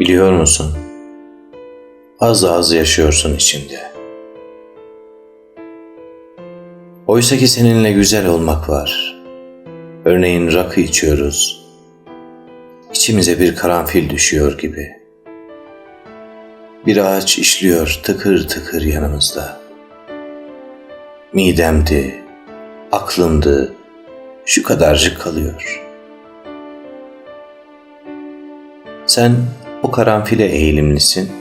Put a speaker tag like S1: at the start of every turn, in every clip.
S1: Biliyor musun? Az az yaşıyorsun içimde. Oysa ki seninle güzel olmak var. Örneğin rakı içiyoruz. İçimize bir karanfil düşüyor gibi. Bir ağaç işliyor tıkır tıkır yanımızda. Midemdi, aklımdı, şu kadarcık kalıyor. Sen o karanfile eğilimlisin.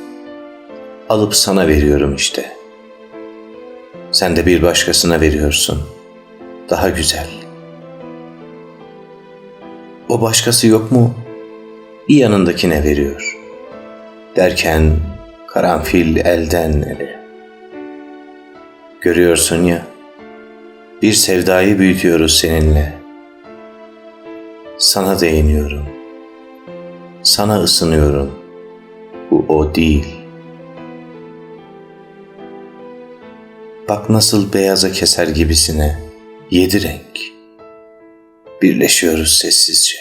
S1: Alıp sana veriyorum işte. Sen de bir başkasına veriyorsun. Daha güzel. O başkası yok mu? Bir yanındakine veriyor. Derken karanfil elden ele. Görüyorsun ya, bir sevdayı büyütüyoruz seninle. Sana değiniyorum. Sana ısınıyorum. Bu o değil. Bak nasıl beyaza keser gibisine. Yedi renk. Birleşiyoruz sessizce.